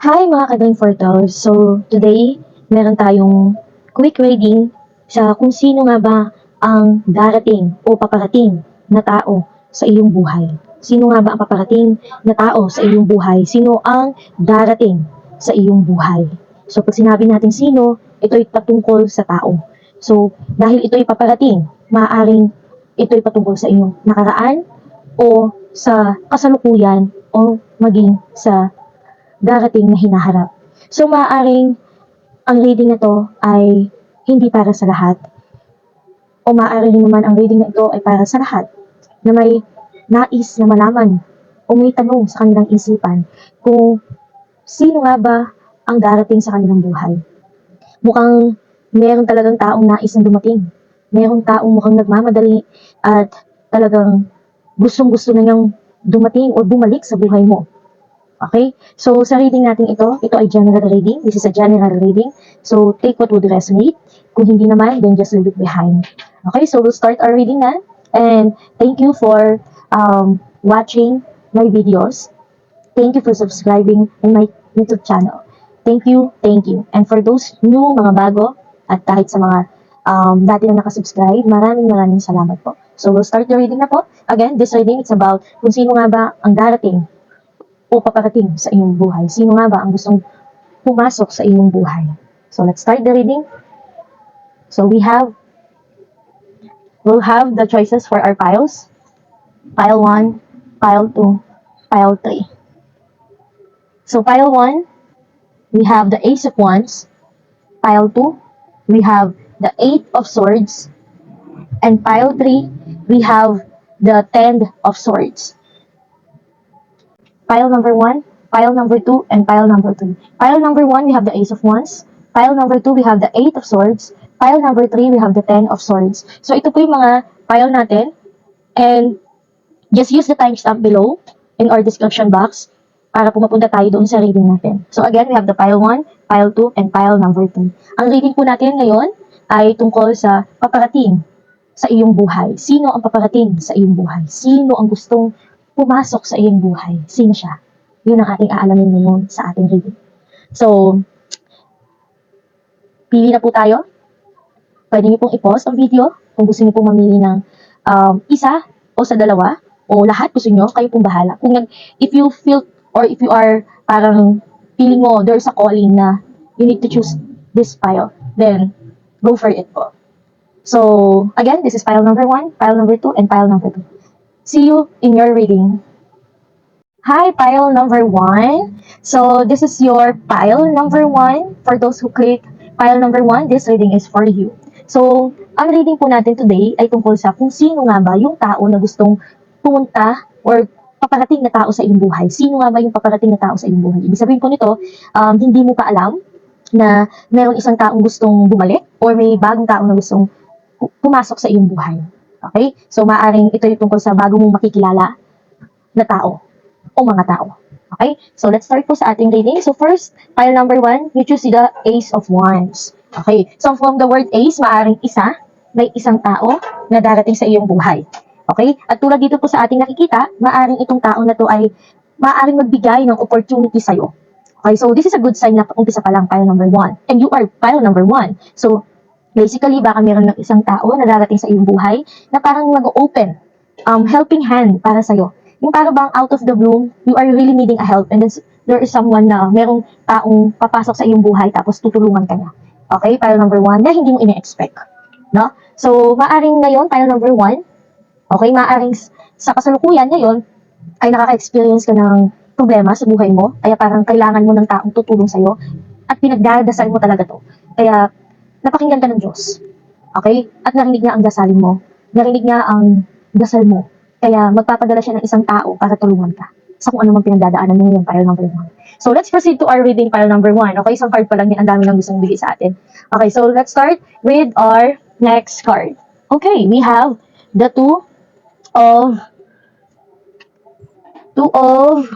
Hi mga ka-Dream Portals! So, today, meron tayong quick reading sa kung sino nga ba ang darating o paparating na tao sa iyong buhay. Sino nga ba ang paparating na tao sa iyong buhay? Sino ang darating sa iyong buhay? So, pag sinabi natin sino, ito'y patungkol sa tao. So, dahil ito'y paparating, maaaring ito'y patungkol sa iyong nakaraan o sa kasalukuyan o maging sa darating na hinaharap. So, maaaring ang reading na to ay hindi para sa lahat. O maaaring naman ang reading na ito ay para sa lahat na may nais na malaman o may tanong sa kanilang isipan kung sino nga ba ang darating sa kanilang buhay. Mukhang meron talagang taong nais na dumating. Merong taong mukhang nagmamadali at talagang gustong-gusto na niyang dumating o bumalik sa buhay mo. Okay? So, sa reading natin ito, ito ay general reading. This is a general reading. So, take what would resonate. Kung hindi naman, then just leave it behind. Okay? So, we'll start our reading na. And thank you for um, watching my videos. Thank you for subscribing in my YouTube channel. Thank you, thank you. And for those new mga bago, at kahit sa mga um, dati na nakasubscribe, maraming maraming salamat po. So, we'll start the reading na po. Again, this reading, it's about kung sino nga ba ang darating o paparating sa iyong buhay? Sino nga ba ang gustong pumasok sa iyong buhay? So let's start the reading. So we have, we'll have the choices for our piles. Pile 1, pile 2, pile 3. So pile 1, we have the Ace of Wands. Pile 2, we have the Eight of Swords. And pile 3, we have the Ten of Swords pile number 1, pile number 2, and pile number 3. Pile number 1, we have the Ace of Wands. Pile number 2, we have the Eight of Swords. Pile number 3, we have the Ten of Swords. So, ito po yung mga pile natin. And, just use the timestamp below in our description box para po tayo doon sa reading natin. So, again, we have the pile 1, pile 2, and pile number 3. Ang reading po natin ngayon ay tungkol sa paparating sa iyong buhay. Sino ang paparating sa iyong buhay? Sino ang gustong pumasok sa iyong buhay. Sino siya? Yun ang ating aalamin ngayon sa ating reading. So, pili na po tayo. Pwede niyo pong i-pause ang video kung gusto niyo pong mamili ng um, isa o sa dalawa o lahat gusto niyo, kayo pong bahala. Kung nag, if you feel or if you are parang feeling mo there's a calling na you need to choose this pile, then go for it po. So, again, this is pile number one, pile number two, and pile number two. See you in your reading. Hi, pile number one. So, this is your pile number one. For those who click pile number one, this reading is for you. So, ang reading po natin today ay tungkol sa kung sino nga ba yung tao na gustong pumunta or paparating na tao sa iyong buhay. Sino nga ba yung paparating na tao sa iyong buhay? Ibig sabihin po nito, um, hindi mo pa alam na mayroong isang taong gustong bumalik or may bagong tao na gustong pu- pumasok sa iyong buhay. Okay? So, maaring ito yung tungkol sa bago mong makikilala na tao o mga tao. Okay? So, let's start po sa ating reading. So, first, pile number one, you choose the Ace of Wands. Okay? So, from the word Ace, maaring isa, may isang tao na darating sa iyong buhay. Okay? At tulad dito po sa ating nakikita, maaring itong tao na to ay maaring magbigay ng opportunity sa'yo. Okay, so this is a good sign na umpisa pa lang pile number one. And you are pile number one. So, Basically, baka meron ng isang tao na darating sa iyong buhay na parang mag-open, um, helping hand para sa'yo. Yung parang bang out of the blue, you are really needing a help and there is someone na merong taong papasok sa iyong buhay tapos tutulungan ka niya. Okay, pile number one na hindi mo ine-expect. No? So, maaring ngayon, pile number one, okay, maaring sa kasalukuyan ngayon, ay nakaka-experience ka ng problema sa buhay mo, kaya parang kailangan mo ng taong tutulong sa'yo, at pinagdadasal mo talaga to. Kaya, napakinggan ka ng Diyos. Okay? At narinig niya ang dasalin mo. Narinig niya ang dasal mo. Kaya magpapadala siya ng isang tao para tulungan ka sa kung ano man pinagdadaanan mo yung pile number one. So, let's proceed to our reading pile number one. Okay, isang card pa lang din. Ang dami lang gustong bigay sa atin. Okay, so let's start with our next card. Okay, we have the two of two of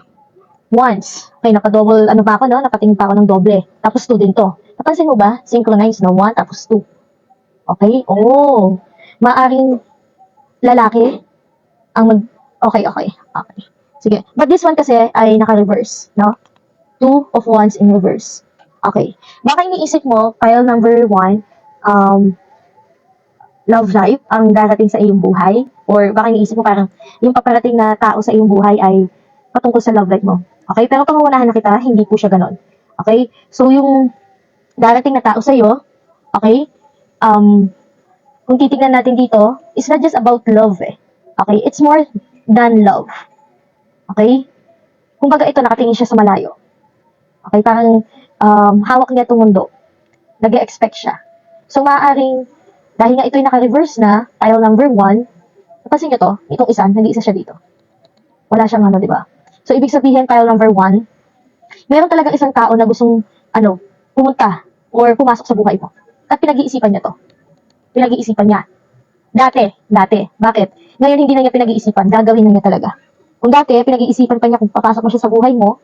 wands. Okay, naka-double, ano pa ako, no? Nakatingin pa ako ng doble. Tapos two din to. Napansin mo ba? Synchronized na 1 tapos 2. Okay? Oh. Maaring lalaki ang mag... Okay, okay. Okay. Sige. But this one kasi ay naka-reverse, no? two of wands in reverse. Okay. Baka iniisip mo, pile number one, um, love life ang darating sa iyong buhay. Or baka iniisip mo parang yung paparating na tao sa iyong buhay ay patungkol sa love life mo. Okay? Pero pangunahan na kita, hindi po siya ganon. Okay? So, yung darating na tao sa iyo, okay? Um, kung titignan natin dito, it's not just about love eh. Okay? It's more than love. Okay? Kumbaga ito, nakatingin siya sa malayo. Okay? Parang um, hawak niya itong mundo. nag expect siya. So, maaaring, dahil nga ito'y naka-reverse na, tile number one, napansin niyo to, itong isa, nag-iisa siya dito. Wala siyang ano, di ba? So, ibig sabihin, tile number one, meron talaga isang tao na gustong, ano, pumunta or pumasok sa buhay mo. At pinag-iisipan niya to. Pinag-iisipan niya. Dati, dati. Bakit? Ngayon hindi na niya pinag-iisipan, gagawin na niya talaga. Kung dati, pinag-iisipan pa niya kung papasok mo siya sa buhay mo,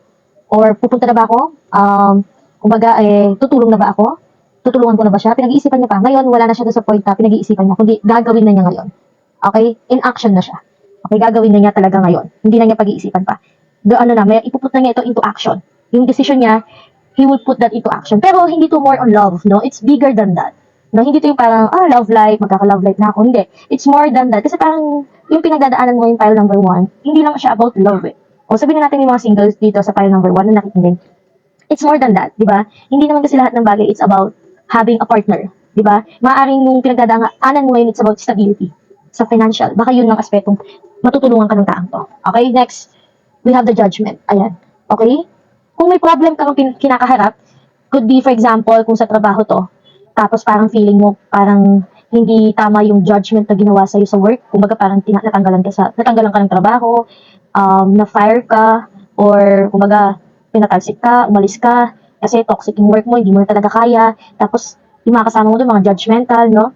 or pupunta na ba ako, um, kumbaga, eh, tutulong na ba ako, tutulungan ko na ba siya, pinag-iisipan niya pa. Ngayon, wala na siya sa point na pinag-iisipan niya, kundi gagawin na niya ngayon. Okay? In action na siya. Okay, gagawin na niya talaga ngayon. Hindi na niya pag-iisipan pa. Do, ano na, may ipuput na niya ito into action. Yung decision niya, he will put that into action. Pero hindi to more on love, no? It's bigger than that. No, hindi to yung parang, ah, love life, magkaka-love life na ako. Hindi. It's more than that. Kasi parang, yung pinagdadaanan mo yung file number one, hindi lang siya about love eh. O sabihin na natin yung mga singles dito sa file number one na nakikinig. It's more than that, di ba? Hindi naman kasi lahat ng bagay, it's about having a partner. Di ba? Maaring yung pinagdadaanan mo ngayon, it's about stability. Sa financial. Baka yun ang aspetong matutulungan ka ng taong to. Okay, next, we have the judgment. Ayan. Okay? Kung may problem kang pin- kinakaharap, could be, for example, kung sa trabaho to, tapos parang feeling mo, parang hindi tama yung judgment na ginawa sa'yo sa work. Kumbaga parang natanggalan ka sa, natanggalan ka ng trabaho, um, na-fire ka, or kumbaga, pinatalsik ka, umalis ka, kasi toxic yung work mo, hindi mo na talaga kaya. Tapos, yung mga kasama mo doon, mga judgmental, no?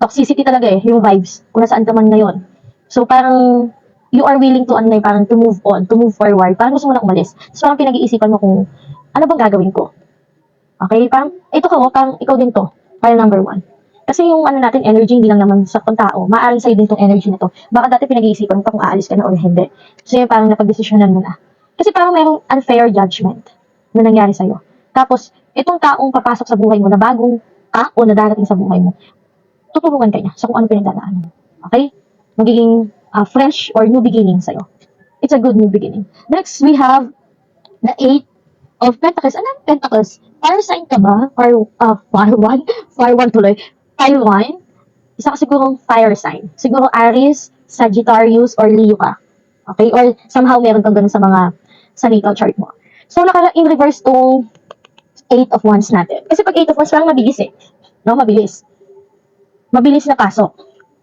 Toxicity talaga eh, yung vibes, kung nasaan ka man ngayon. So, parang, you are willing to, ano parang to move on, to move forward. Parang gusto mo na umalis. So, parang pinag-iisipan mo kung, ano bang gagawin ko? Okay, parang, ito ka, parang ikaw din to. File number one. Kasi yung ano natin, energy, hindi lang naman sa kung tao. Maaaring sa'yo din tong energy na to. Baka dati pinag-iisipan mo pa kung aalis ka na or hindi. So, yun parang napag-desisyonan mo na. Kasi parang mayroong unfair judgment na nangyari sa'yo. Tapos, itong taong papasok sa buhay mo na bagong ka o na darating sa buhay mo, tutulungan ka niya sa kung ano pinagdadaanan mo. Okay? Magiging ah, fresh or new beginning sa'yo. It's a good new beginning. Next, we have the Eight of Pentacles. Anong Pentacles? Fire sign ka ba? Fire, uh, fire one? Fire one tuloy. Fire one? Isa ka sigurong fire sign. Siguro Aries, Sagittarius, or Leo ka. Okay? Or somehow meron kang ganun sa mga sa natal chart mo. So, naka in reverse tong Eight of Wands natin. Kasi pag Eight of Wands, parang mabilis eh. No? Mabilis. Mabilis na pasok.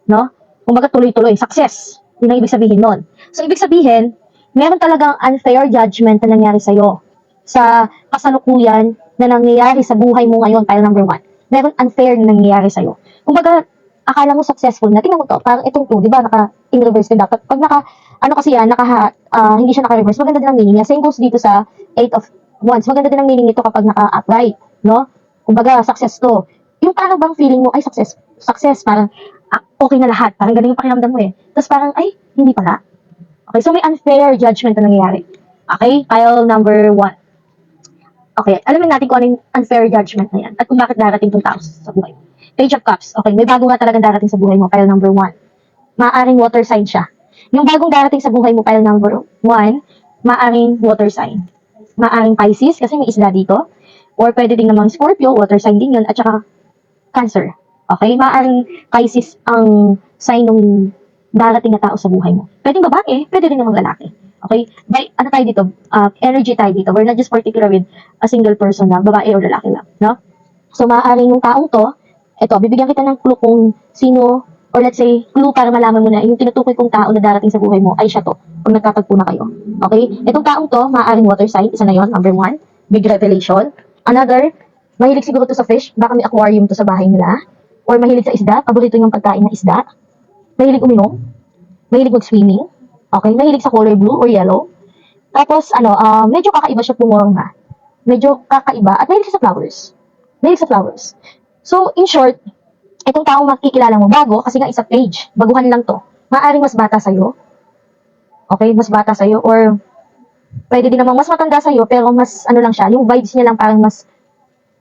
No? Kumbaga tuloy-tuloy. Success. Yun ang ibig sabihin nun. So, ibig sabihin, meron talagang unfair judgment na nangyari sa'yo sa kasalukuyan na nangyayari sa buhay mo ngayon, file number one. Meron unfair na nangyayari sa'yo. Kumbaga, akala mo successful na. Tingnan mo to, parang itong two, di ba, naka in reverse din dapat. Pag naka, ano kasi yan, naka, ah, hindi siya naka-reverse, maganda din ang meaning niya. Same goes dito sa eight of wands. Maganda din ang meaning nito kapag naka-upright, no? Kumbaga, success to. Yung parang bang feeling mo, ay, success, success, parang, okay na lahat. Parang ganun yung pakiramdam mo eh. Tapos parang, ay, hindi pala. Okay, so may unfair judgment na nangyayari. Okay, pile number one. Okay, alamin natin kung ano yung unfair judgment na yan at kung bakit darating itong tao sa buhay. Page of Cups. Okay, may bago nga talagang darating sa buhay mo, pile number one. Maaring water sign siya. Yung bagong darating sa buhay mo, pile number one, maaring water sign. Maaring Pisces, kasi may isla dito. Or pwede din namang Scorpio, water sign din yun, at saka Cancer. Okay, maaring Pisces ang sign ng darating na tao sa buhay mo. Pwedeng babae, pwede rin namang lalaki. Okay? By, ano tayo dito? Uh, energy tayo dito. We're not just particular with a single person lang, babae or lalaki lang. No? So, maaaring yung taong to, eto, bibigyan kita ng clue kung sino, or let's say, clue para malaman mo na yung tinutukoy kong tao na darating sa buhay mo ay siya to, kung nagkatagpo na kayo. Okay? Itong taong to, maaaring water sign, isa na yon number one, big revelation. Another, mahilig siguro to sa fish, baka may aquarium to sa bahay nila. Or mahilig sa isda, paborito yung pagkain ng isda. Mahilig uminom, mahilig mag-swimming, okay, mahilig sa color blue or yellow. Tapos, ano, ah, medyo kakaiba siya pumorma. Medyo kakaiba, at mahilig siya sa flowers. Mahilig sa flowers. So, in short, itong taong makikilala mo bago, kasi nga isa page, baguhan lang to, maaaring mas bata sa'yo, okay, mas bata sa'yo, or Pwede din namang mas matanda sa'yo, pero mas ano lang siya, yung vibes niya lang parang mas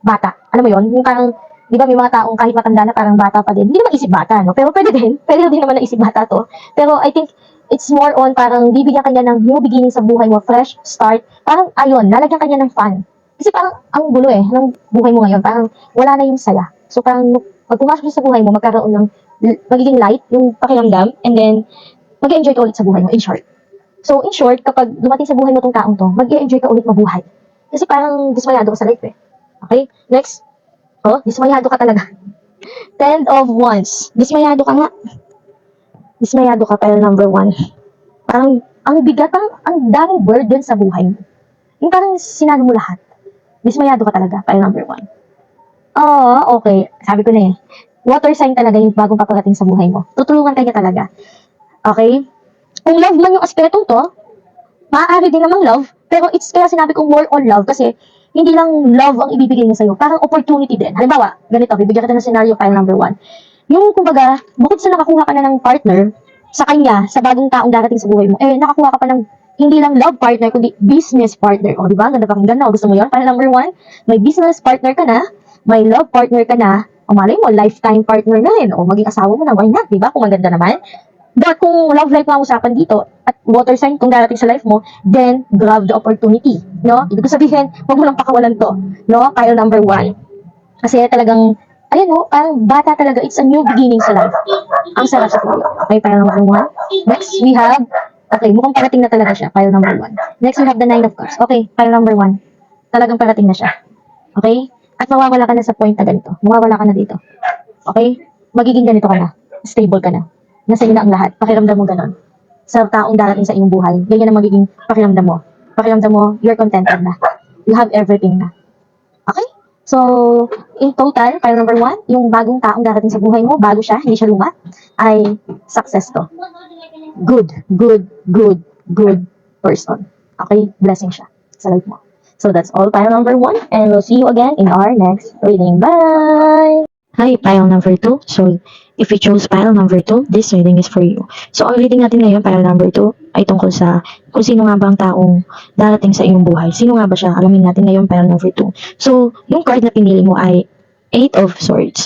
bata. Alam mo yon Yung parang, di ba may mga taong kahit matanda na parang bata pa din. Hindi naman isip bata, no? Pero pwede din. Pwede din naman na isip bata to. Pero I think it's more on parang bibigyan kanya ng new beginning sa buhay mo, fresh start. Parang ayun, lalagyan kanya ng fun. Kasi parang ang gulo eh, ng buhay mo ngayon. Parang wala na yung saya. So parang pag pumasok sa buhay mo, magkaroon ng magiging light yung pakiramdam and then mag-enjoy ka ulit sa buhay mo, in short. So, in short, kapag dumating sa buhay mo tong taong to, mag-enjoy ka ulit mabuhay. Kasi parang dismayado ka sa life eh. Okay? Next. Oh, dismayado ka talaga. Ten of Wands. Dismayado ka nga. Dismayado ka, pero number one. Parang, ang bigat, parang, ang daming burden sa buhay. Yung parang sinalo mo lahat. Dismayado ka talaga, pero number one. Oo, okay. Sabi ko na eh. Water sign talaga yung bagong paparating sa buhay mo. Tutulungan ka niya talaga. Okay? Kung love man yung aspetong to, maaari din namang love, pero it's kaya sinabi ko more on love kasi hindi lang love ang ibibigay niya sa'yo, parang opportunity din. Halimbawa, ganito, bibigyan kita ng scenario file number one. Yung, kumbaga, bukod sa nakakuha ka na ng partner sa kanya, sa bagong taong darating sa buhay mo, eh, nakakuha ka pa ng hindi lang love partner, kundi business partner. O, di ba? Ganda pakinggan na. O, gusto mo yun? File number one, may business partner ka na, may love partner ka na, o malay mo, lifetime partner na rin. O, maging asawa mo na, why not? Di ba? Kung maganda naman. But kung love life ang usapan dito, at water sign kung darating sa life mo, then grab the opportunity. No? Ibig sabihin, huwag mo lang pakawalan to. No? Pile number one. Kasi talagang, ayun no, parang bata talaga, it's a new beginning sa life. Ang sarap sa puyo. Okay, pile number one. Next, we have, okay, mukhang parating na talaga siya, pile number one. Next, we have the nine of cups. Okay, pile number one. Talagang parating na siya. Okay? At mawawala ka na sa point na ganito. Mawawala ka na dito. Okay? Magiging ganito ka na. Stable ka na. Nasa na ang lahat. Pakiramdam mo ganon. Sa taong darating sa iyong buhay. Ganyan ang magiging pakiramdam mo. Pakiramdam mo, you're contented na. You have everything na. Okay? So, in total, file number one, yung bagong taong darating sa buhay mo, bago siya, hindi siya luma, ay success to. Good, good, good, good person. Okay? Blessing siya sa life mo. So, that's all pile number one, and we'll see you again in our next reading. Bye! Hi, pile number two. So, if you chose pile number two, this reading is for you. So, ang reading natin ngayon, pile number two, ay tungkol sa kung sino nga ba ang taong darating sa iyong buhay. Sino nga ba siya? Alamin natin ngayon, pile number two. So, yung card na pinili mo ay Eight of Swords.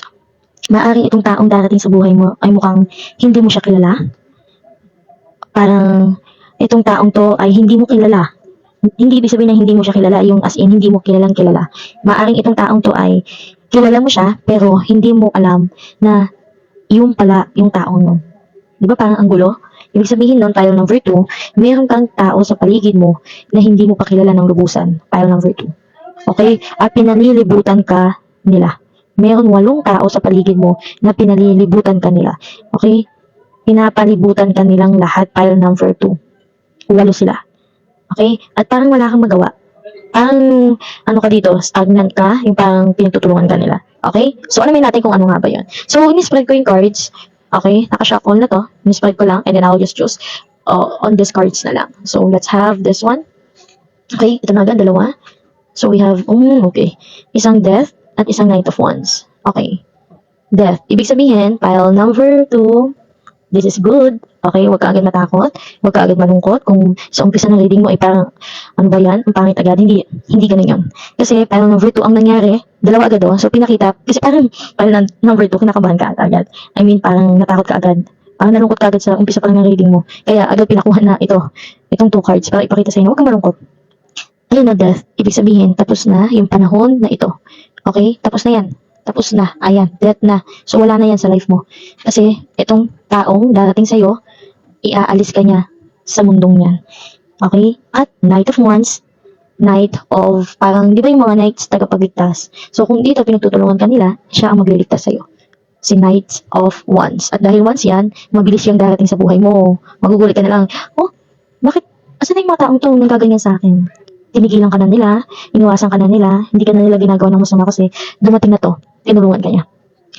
Maaring itong taong darating sa buhay mo ay mukhang hindi mo siya kilala. Parang itong taong to ay hindi mo kilala. Hindi ibig sabihin na hindi mo siya kilala, yung as in hindi mo kilalang kilala. Maaring itong taong to ay kilala mo siya, pero hindi mo alam na yung pala yung taong nun. Di ba parang ang gulo? Ibig sabihin nun, file number 2, meron kang tao sa paligid mo na hindi mo pa kilala ng lubusan. File number 2. Okay? At pinalilibutan ka nila. Meron walong tao sa paligid mo na pinalilibutan ka nila. Okay? Pinapalibutan ka nilang lahat. File number 2. Walo sila. Okay? At parang wala kang magawa parang ano ka dito, stagnant ka, yung parang pinagtutulungan ka nila. Okay? So, alamin natin kung ano nga ba yun. So, in-spread ko yung cards. Okay? Naka-shuffle na to. In-spread ko lang and then I'll just choose uh, on these cards na lang. So, let's have this one. Okay? Ito na agad, dalawa. So, we have, um, okay. Isang death at isang knight of wands. Okay. Death. Ibig sabihin, pile number two, this is good. Okay, huwag ka agad matakot, huwag ka agad malungkot. Kung sa umpisa ng reading mo ay parang, ano ba yan, ang pangit agad, hindi, hindi ganun yun. Kasi parang number 2 ang nangyari, dalawa agad oh. So pinakita, kasi parang, parang number 2, kinakabahan ka agad. I mean, parang natakot ka agad. Parang nalungkot ka agad sa umpisa pa lang ng reading mo. Kaya agad pinakuha na ito, itong two cards para ipakita sa inyo, huwag kang malungkot. Ayun na death, ibig sabihin, tapos na yung panahon na ito. Okay, tapos na yan. Tapos na, ayan, death na. So wala na yan sa life mo. Kasi itong taong darating sa'yo, iaalis ka niya sa mundong niyan. Okay? At Knight of Wands, Knight of, parang, di ba yung mga Knights tagapagligtas? So, kung dito pinagtutulungan ka nila, siya ang magliligtas sa'yo. Si Knight of Wands. At dahil once yan, mabilis yung darating sa buhay mo. Magugulit ka na lang, oh, bakit, asan na yung mga taong to nagaganyan sa akin? Tinigilan ka na nila, iniwasan ka na nila, hindi ka na nila ginagawa ng masama kasi dumating na to, tinulungan ka niya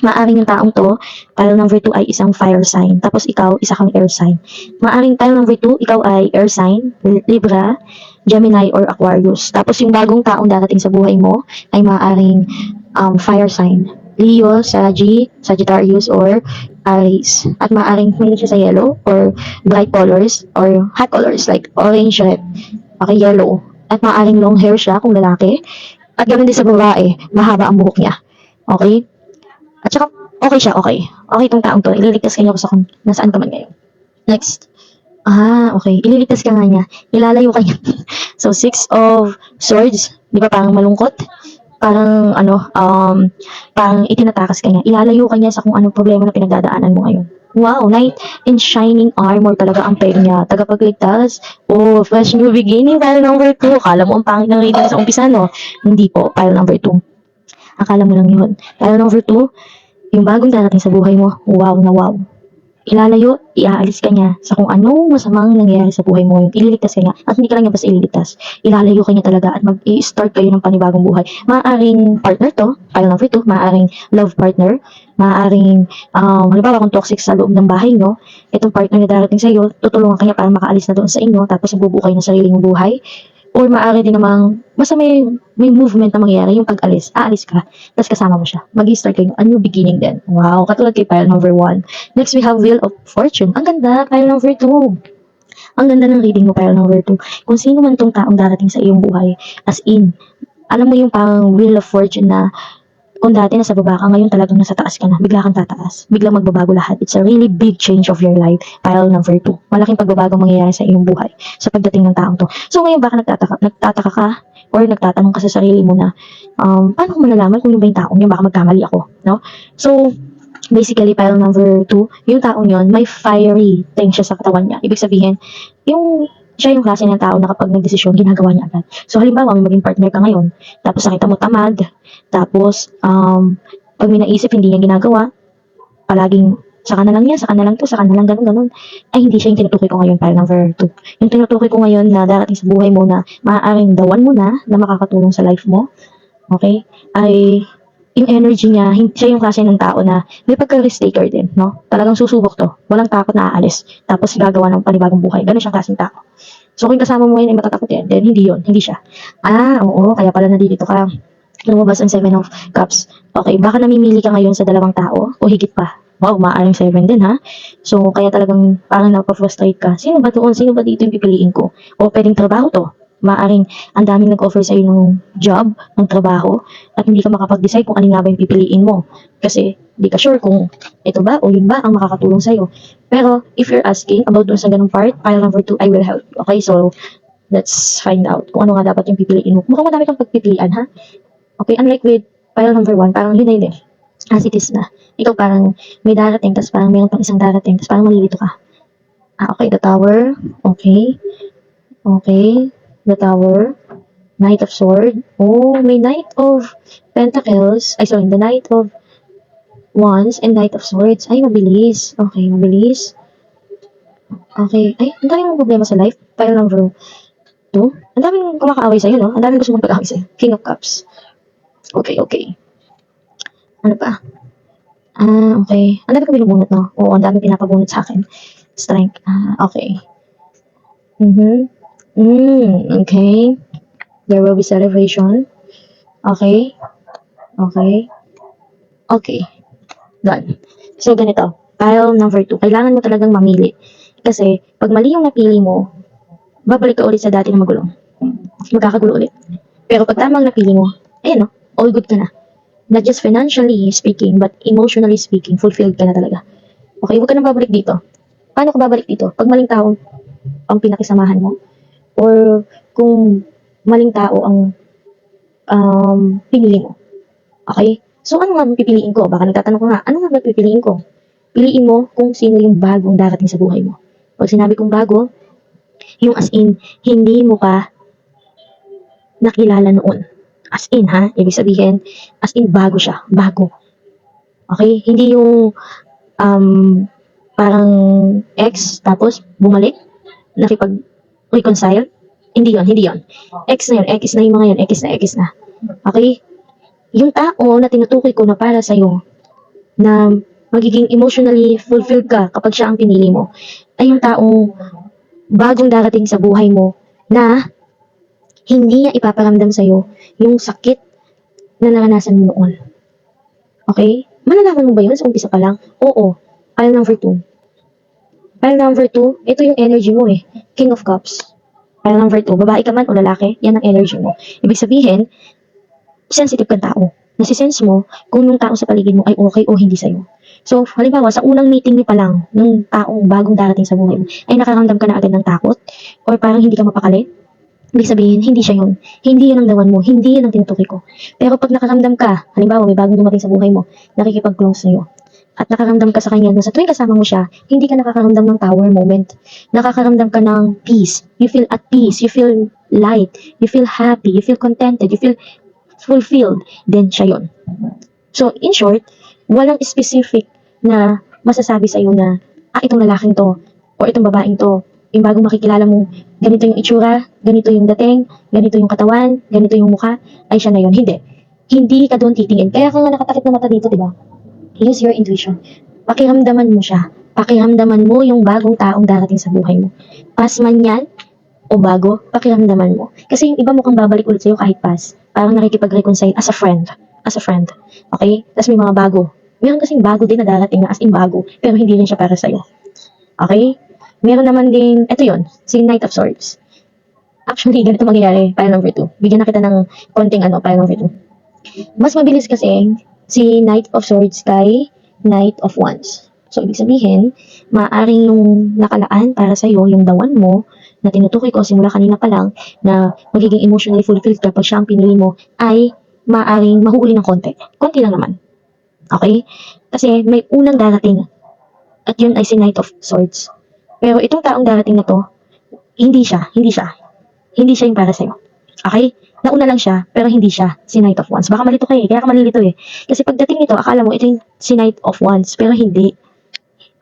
maaring yung taong to, pile number 2 ay isang fire sign. Tapos ikaw, isa kang air sign. Maaring pile number 2, ikaw ay air sign, Libra, Gemini, or Aquarius. Tapos yung bagong taong darating sa buhay mo ay maaring um, fire sign. Leo, Sagi, Sagittarius, or Aries. At maaring mahilig siya sa yellow, or bright colors, or hot colors like orange, red. Okay, yellow. At maaaring long hair siya kung lalaki. At ganoon din sa babae, mahaba ang buhok niya. Okay? At saka, okay siya, okay. Okay itong taong to. Ililigtas kanya ako sa kung nasaan ka man ngayon. Next. Ah, okay. Ililigtas ka nga niya. Ilalayo ka niya. so, six of swords. Di ba parang malungkot? Parang, ano, um, parang itinatakas ka niya. Ilalayo ka niya sa kung anong problema na pinagdadaanan mo ngayon. Wow, Knight in Shining Armor talaga ang pair niya. Tagapagligtas. Oh, fresh new beginning. File number 2. Akala mo ang pangit ng sa umpisa, no? Hindi po. File number 2. Akala mo lang yun. File number 2. Yung bagong darating sa buhay mo. Wow na wow. Ilalayo, iaalis ka niya sa kung anong masamang nangyayari sa buhay mo ngayon. Ililigtas ka niya. At hindi ka lang niya basta ililigtas. Ilalayo ka niya talaga at mag-i-start kayo ng panibagong buhay. Maaaring partner to, file number 2, maaaring love partner, maaaring, um, halimbawa kung toxic sa loob ng bahay nyo, itong partner na darating sa iyo, tutulungan ka niya para makaalis na doon sa inyo, tapos magbubuo kayo ng sarili mong buhay. Or maaari din namang, basta may, may movement na mangyayari, yung pag-alis, aalis ka, tapos kasama mo siya. Mag-start kayo, a new beginning din. Wow, katulad kay pile number 1. Next, we have Wheel of Fortune. Ang ganda, pile number 2. Ang ganda ng reading mo, pile number 2. Kung sino man tong taong darating sa iyong buhay, as in, alam mo yung parang Wheel of Fortune na kung dati nasa baba ka, ngayon talagang nasa taas ka na, bigla kang tataas. Biglang magbabago lahat. It's a really big change of your life. Pile number 2. Malaking pagbabago mangyayari sa iyong buhay sa pagdating ng taong to. So ngayon baka nagtataka, nagtataka ka or nagtatanong ka sa sarili mo na, um, paano ko malalaman kung yun ba yung taong yun, baka magkamali ako, no? So, basically, pile number 2, yung taong yun, may fiery thing siya sa katawan niya. Ibig sabihin, yung siya yung klase ng tao na kapag nagdesisyon, ginagawa niya agad. So, halimbawa, may maging partner ka ngayon, tapos nakita mo tamad, tapos, um, pag may naisip, hindi niya ginagawa, palaging, saka na lang yan, saka na lang to, saka na lang ganun, ganun. Ay, hindi siya yung tinutukoy ko ngayon, pile number 2. Yung tinutukoy ko ngayon na darating sa buhay mo na maaaring dawan mo na, na makakatulong sa life mo, okay, ay yung energy niya, hin- siya yung klase ng tao na may pagka-risk taker din, no? Talagang susubok to. Walang takot na aalis. Tapos gagawa ng panibagong buhay. Ganun siyang klaseng tao. So kung kasama mo ngayon ay matatakot yan, then hindi yon hindi siya. Ah, oo, kaya pala nandito ka. Lumabas ang Seven of Cups. Okay, baka namimili ka ngayon sa dalawang tao o higit pa. Wow, maaaring seven din ha. So, kaya talagang parang napafrustrate ka. Sino ba doon? Sino ba dito yung pipiliin ko? O pwedeng trabaho to. Maaring ang daming nag-offer sa'yo ng job, ng trabaho, at hindi ka makapag-decide kung alin nga ba yung pipiliin mo. Kasi, di ka sure kung ito ba o yun ba ang makakatulong sa'yo. Pero, if you're asking about dun sa ganung part, pile number two, I will help. Okay, so, let's find out kung ano nga dapat yung pipiliin mo. Mukhang madami kang pagpipilian, ha? Okay, unlike with pile number one, parang yun na yun eh. As it is na. Ikaw parang may darating, tapos parang mayroon pang isang darating, tapos parang malilito ka. Ah, okay, the tower. Okay. Okay. The tower. Knight of sword. Oh, may knight of pentacles. Ay, sorry, the knight of wands and knight of swords. Ay, mabilis. Okay, mabilis. Okay. Ay, ang daming problema sa life. Pile number two. Ang daming kumakaaway sa'yo, no? Ang daming gusto mong pag-away sa'yo. King of Cups. Okay, okay. Ano pa? Ah, okay. Ang dami ko binubunot, no? Oo, ang dami pinapabunot sa akin. Strength. Ah, okay. Mm-hmm. Mm, okay. There will be celebration. Okay. Okay. Okay. Done. So, ganito. Pile number two. Kailangan mo talagang mamili. Kasi, pag mali yung napili mo, babalik ka ulit sa dati na magulo. Magkakagulo ulit. Pero pag tamang napili mo, ayun no, all good ka na. Not just financially speaking, but emotionally speaking, fulfilled ka na talaga. Okay, huwag ka nang babalik dito. Paano ka babalik dito? Pag maling tao ang pinakisamahan mo, or kung maling tao ang um, pinili mo. Okay? So, ano nga pipiliin ko? Baka nagtatanong ko nga, ano nga ba pipiliin ko? Piliin mo kung sino yung bagong darating sa buhay mo. Pag sinabi kong bago, yung as in, hindi mo pa nakilala noon. As in, ha? Ibig sabihin, as in, bago siya. Bago. Okay? Hindi yung um, parang ex, tapos bumalik, nakipag-reconcile. Hindi yon hindi yon Ex na yun, X na yung mga yun, X na, X na. Okay? Yung tao na tinutukoy ko na para sa'yo, na magiging emotionally fulfilled ka kapag siya ang pinili mo, ay yung taong bagong darating sa buhay mo na hindi niya ipaparamdam sa'yo yung sakit na naranasan mo noon. Okay? Malalaman mo ba yun sa umpisa pa lang? Oo. Pile number two. Pile number two, ito yung energy mo eh. King of Cups. Pile number 2, babae ka man o lalaki, yan ang energy mo. Ibig sabihin, sensitive kang tao. Nasisense mo kung yung tao sa paligid mo ay okay o hindi sa'yo. So, halimbawa, sa unang meeting niyo pa lang, ng taong bagong darating sa buhay mo, ay nakaramdam ka na agad ng takot, or parang hindi ka mapakali, ibig sabihin, hindi siya yun. Hindi yun ang dawan mo, hindi yun ang tinutukoy ko. Pero pag nakaramdam ka, halimbawa, may bagong dumating sa buhay mo, nakikipag-close sa'yo, at nakaramdam ka sa kanya na sa tuwing kasama mo siya, hindi ka nakakaramdam ng tower moment. Nakakaramdam ka ng peace. You feel at peace. You feel light. You feel happy. You feel contented. You feel fulfilled. Then siya yun. So, in short, walang specific na masasabi sa'yo na, ah, itong lalaking to, or itong babaeng to, yung bagong makikilala mo, ganito yung itsura, ganito yung dating, ganito yung katawan, ganito yung mukha, ay siya na yun. Hindi. Hindi ka doon titingin. Kaya ka nga nakatakip na mata dito, di ba? Use your intuition. Pakiramdaman mo siya. Pakiramdaman mo yung bagong taong darating sa buhay mo. Pas man yan, o bago, pakiramdaman mo. Kasi yung iba mukhang babalik ulit sa'yo kahit pas. Parang nakikipag-reconcile as a friend. As a friend. Okay? Tapos may mga bago. Meron kasing bago din na darating na as in bago, pero hindi rin siya para sa'yo. Okay? Meron naman din, eto yon si Knight of Swords. Actually, ganito mangyayari, pile number 2. Bigyan na kita ng konting ano, pile number 2. Mas mabilis kasi si Knight of Swords kay Knight of Wands. So, ibig sabihin, maaaring yung nakalaan para sa'yo, yung dawan mo, na tinutukoy ko simula kanina pa lang, na magiging emotionally fulfilled kapag siya ang pinili mo, ay maaaring mahuhuli ng konti. Konti lang naman. Okay? Kasi may unang darating. At yun ay si Knight of Swords. Pero itong taong darating na to, hindi siya, hindi siya. Hindi siya yung para sa'yo. Okay? Nauna lang siya, pero hindi siya si Knight of Wands. Baka malito kayo eh, kaya ka malilito eh. Kasi pagdating nito, akala mo ito yung si Knight of Wands, pero hindi.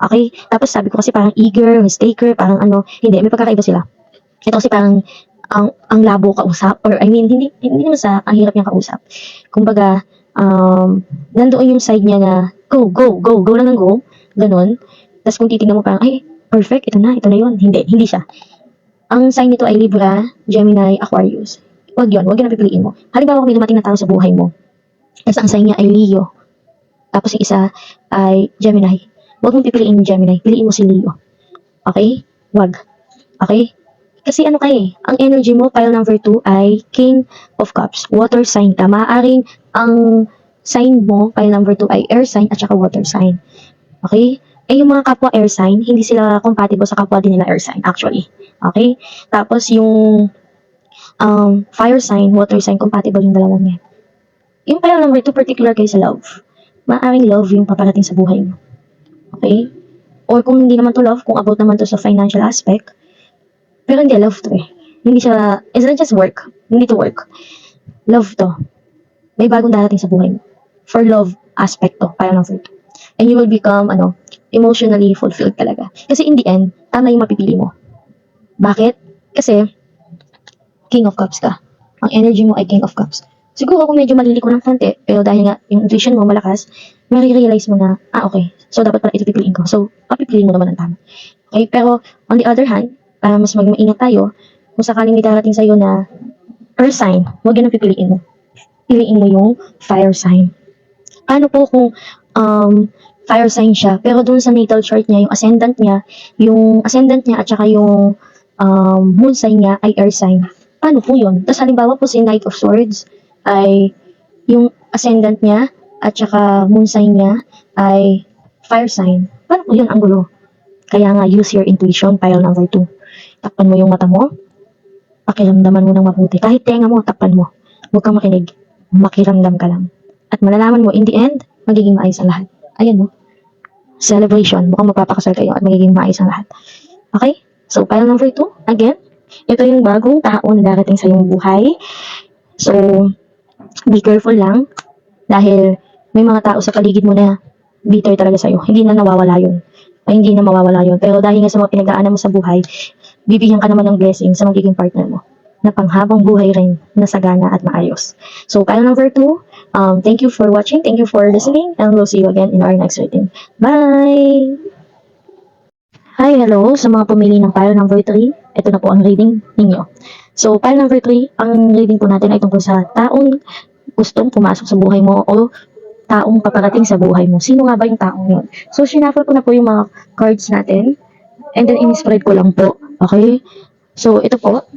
Okay? Tapos sabi ko kasi parang eager, mistaker, parang ano, hindi, may pagkakaiba sila. Ito kasi parang ang ang labo kausap or I mean hindi hindi naman sa ang hirap niyang kausap. Kumbaga um nandoon yung side niya na go go go go lang ng go, ganun. Tapos kung titingnan mo parang ay perfect, ito na, ito na yun. Hindi, hindi siya. Ang sign nito ay Libra, Gemini, Aquarius. Huwag yun, huwag yun ang pipiliin mo. Halimbawa kung may dumating na tao sa buhay mo, tapos ang sign niya ay Leo, tapos yung isa ay Gemini. Huwag mong pipiliin yung Gemini, piliin mo si Leo. Okay? Huwag. Okay? Kasi ano kay, ang energy mo, pile number 2 ay King of Cups. Water sign ka. Maaaring ang sign mo, pile number 2 ay air sign at saka water sign. Okay? Eh yung mga kapwa air sign, hindi sila compatible sa kapwa din nila air sign actually. Okay? Tapos yung um, fire sign, water sign, compatible yung dalawang yan. Yung pile number 2, particular kayo sa love. Maaaring love yung paparating sa buhay mo. Okay? Or kung hindi naman to love, kung about naman to sa financial aspect, pero hindi, love to eh. Hindi siya, it's not just work. Hindi to work. Love to. May bagong darating sa buhay mo. For love aspect to, parang number two. And you will become, ano, emotionally fulfilled talaga. Kasi in the end, tama yung mapipili mo. Bakit? Kasi, King of Cups ka. Ang energy mo ay King of Cups. Siguro kung medyo maliliko ng konti, pero dahil nga yung intuition mo malakas, marirealize mo na, ah okay, so dapat pala ito pipiliin ko. So, papipiliin mo naman ang tama. Okay, pero on the other hand, para mas maging maingat tayo, kung sakaling may darating sa'yo na earth sign, huwag yun ang pipiliin mo. Piliin mo yung fire sign. Paano po kung um, fire sign siya, pero dun sa natal chart niya, yung ascendant niya, yung ascendant niya at saka yung um, moon sign niya ay air sign. Paano po yun? Tapos halimbawa po si Knight of Swords ay yung ascendant niya at saka moon sign niya ay fire sign. Paano po yun ang gulo? Kaya nga, use your intuition, pile number 2. Takpan mo yung mata mo, pakiramdaman mo ng mabuti. Kahit tenga mo, takpan mo. Huwag kang makinig. Makiramdam ka lang. At malalaman mo, in the end, magiging maayos ang lahat. Ayan no. Celebration. Mukhang magpapakasal kayo at magiging maayos ang lahat. Okay? So, pile number 2, again, ito yung bagong tao na darating sa iyong buhay. So, be careful lang dahil may mga tao sa paligid mo na bitter talaga sa'yo. Hindi na nawawala yun. Ay, hindi na mawawala yun. Pero dahil nga sa mga pinagdaanan mo sa buhay, bibigyan ka naman ng blessing sa magiging partner mo na panghabang buhay rin na sagana at maayos. So, pile number two, um, thank you for watching, thank you for listening, and we'll see you again in our next reading. Bye! Hi, hello sa mga pumili ng pile number 3. Ito na po ang reading ninyo. So, pile number 3, ang reading po natin ay tungkol sa taong gustong pumasok sa buhay mo o taong paparating sa buhay mo. Sino nga ba yung taong yun? So, shuffle ko na po yung mga cards natin. And then, in-spread ko lang po. Okay? So, ito po.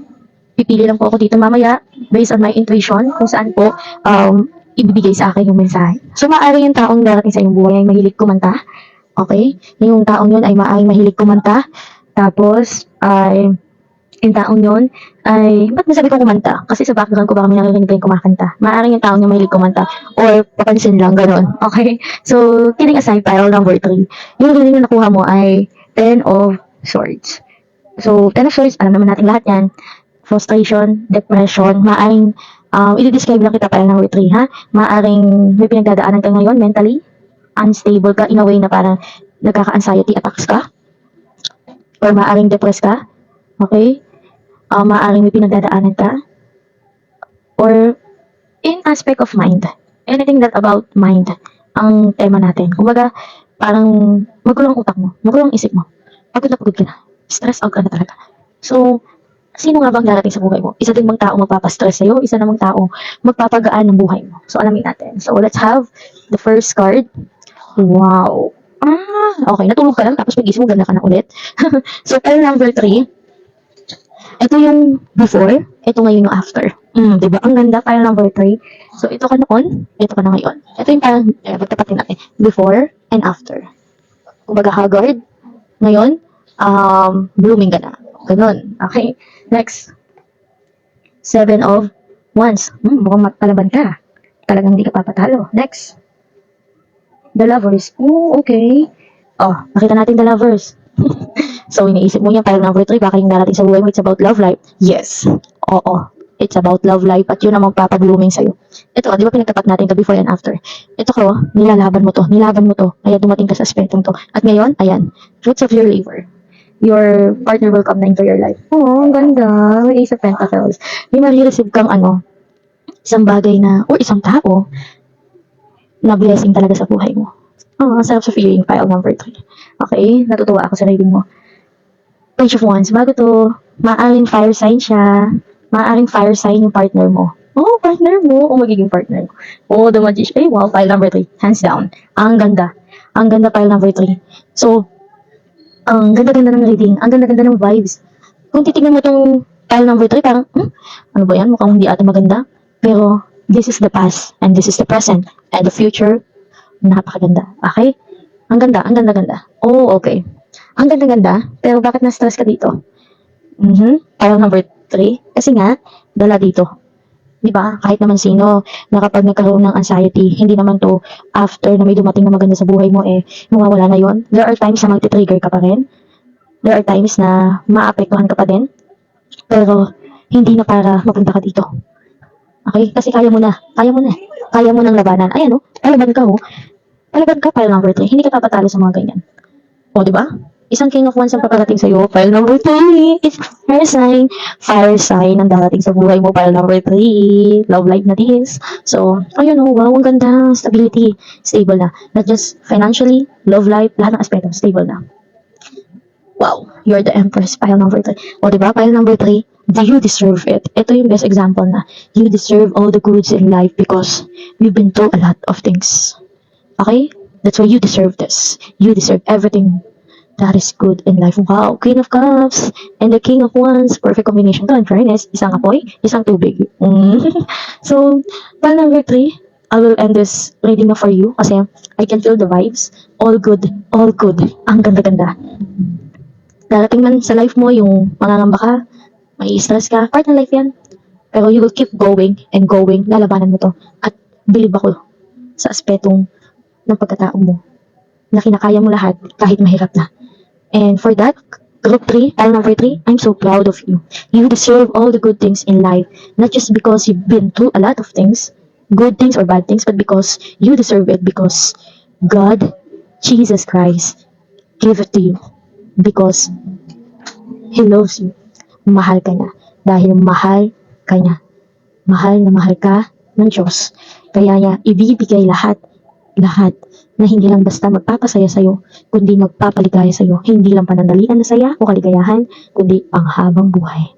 pipili lang po ako dito mamaya based on my intuition kung saan po um, ibibigay sa akin yung mensahe. So, maaari yung taong darating sa iyong buhay ay mahilig kumanta. Okay? Yung taong yun ay maaaring mahilig kumanta. Tapos, ay yung taong yun ay, ba't nasabi ko kumanta? Kasi sa background ko baka may naririnig kayong kumakanta. Maaaring yung taong yung mahilig kumanta or papansin lang, ganun. Okay? So, kidding aside, pile number 3. Yung reading na nakuha mo ay 10 of Swords. So, 10 of Swords, alam naman natin lahat yan. Frustration, depression, maaaring, um, i-describe lang kita pile number 3, ha? Maaaring may pinagdadaanan ka ngayon mentally, unstable ka in a way na parang nagkaka-anxiety attacks ka, or maaaring depressed ka, okay? Uh, maaaring may pinagdadaanan ka, or in aspect of mind, anything that about mind, ang tema natin. Kumbaga, parang magulo ang utak mo, magulo ang isip mo, pagod na pagod ka na, stress out ka na talaga. So, sino nga bang darating sa buhay mo? Isa din bang tao magpapastress sa'yo? Isa namang tao magpapagaan ng buhay mo? So, alamin natin. So, let's have the first card. Wow. Ah, okay. Natulog ka lang, tapos pag-isip mo, ganda ka na ulit. so, card number three. Ito yung before, ito ngayon yung after. Mm, di ba? Ang ganda, file number 3. So, ito ka noon, ito ka na ngayon. Ito yung parang, eh, pagtapatin natin. Before and after. Kumbaga, haggard. Ngayon, um, blooming ka na. Ganun. Okay. Next. Seven of Wands. Hmm, mukhang matalaban ka. Talagang hindi ka papatalo. Next. The Lovers. Oh, okay. Oh, nakita natin The Lovers. so, iniisip mo yan, file number 3, baka yung darating sa buhay mo, it's about love life. Yes. Oo. It's about love life at yun ang magpapag-blooming sa'yo. Ito, di ba pinagtapat natin to before and after? Ito ko, nilalaban mo to, nilaban mo to, kaya dumating ka sa aspetong to. At ngayon, ayan, fruits of your labor. Your partner will come na into your life. Oh, ang ganda. May Ace of Pentacles. May marireceive kang ano, isang bagay na, or isang tao, na blessing talaga sa buhay mo. Oh, ang sarap sa feeling, file number 3. Okay, natutuwa ako sa reading mo. Page of Wands, bago to, maaaring fire sign siya, maaaring fire sign yung partner mo. Oh, partner mo, o magiging partner mo. Oh, the magician, eh, wow, file number 3, hands down. Ang ganda. Ang ganda file number 3. So, ang ganda-ganda ng reading, ang ganda-ganda ng vibes. Kung titignan mo tong file number 3, parang, hmm, ano ba yan, mukhang hindi ata maganda. Pero, this is the past, and this is the present, and the future, napakaganda. Okay? Ang ganda, ang ganda-ganda. Oh, okay. Ang ganda-ganda, pero bakit na-stress ka dito? Mhm. File number 3. Kasi nga, dala dito. Di ba? Kahit naman sino na kapag nagkaroon ng anxiety, hindi naman to after na may dumating na maganda sa buhay mo, eh, mawawala na yon. There are times na magti-trigger ka pa rin. There are times na maapektuhan ka pa din. Pero, hindi na para mapunta ka dito. Okay? Kasi kaya mo na. Kaya mo na. Kaya mo nang labanan. Ayan, oh. Palaban ka, oh. Palaban ka, file number 3. Hindi ka papatalo sa mga ganyan. O, di ba? Isang King of Wands ang paparating sa'yo. File number 3. It's fire sign. Fire sign ang darating sa buhay mo. File number 3. Love life na this. So, ayun oh, wow, ang ganda. Stability. Stable na. Not just financially, love life, lahat ng aspeto. Stable na. Wow, you're the Empress. File number 3. O, di ba? File number 3. Do you deserve it? Ito yung best example na you deserve all the goods in life because you've been through a lot of things. Okay? That's why you deserve this. You deserve everything that is good in life. Wow, Queen of Cups and the King of Wands. Perfect combination to. In fairness, isang apoy, isang tubig. Mm. so, file number three, I will end this reading na for you kasi I can feel the vibes. All good, all good. Ang ganda-ganda. Darating man sa life mo yung mangangamba ka, may stress ka, part ng life yan. Pero you will keep going and going, lalabanan mo to. At believe ako sa aspetong ng pagkatao mo na kinakaya mo lahat kahit mahirap na. And for that, group 3, file number 3, I'm so proud of you. You deserve all the good things in life, not just because you've been through a lot of things, good things or bad things, but because you deserve it because God, Jesus Christ, gave it to you because He loves you. Mahal ka niya. Dahil mahal ka niya. Mahal na mahal ka ng Diyos. Kaya niya ibibigay lahat, lahat na hindi lang basta magpapasaya sa'yo, kundi magpapaligaya sa'yo. Hindi lang panandalian na saya o kaligayahan, kundi panghabang buhay.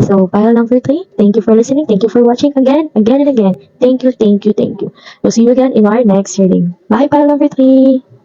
So, file number 3, thank you for listening. Thank you for watching again, again and again. Thank you, thank you, thank you. We'll see you again in our next reading. Bye, file number 3.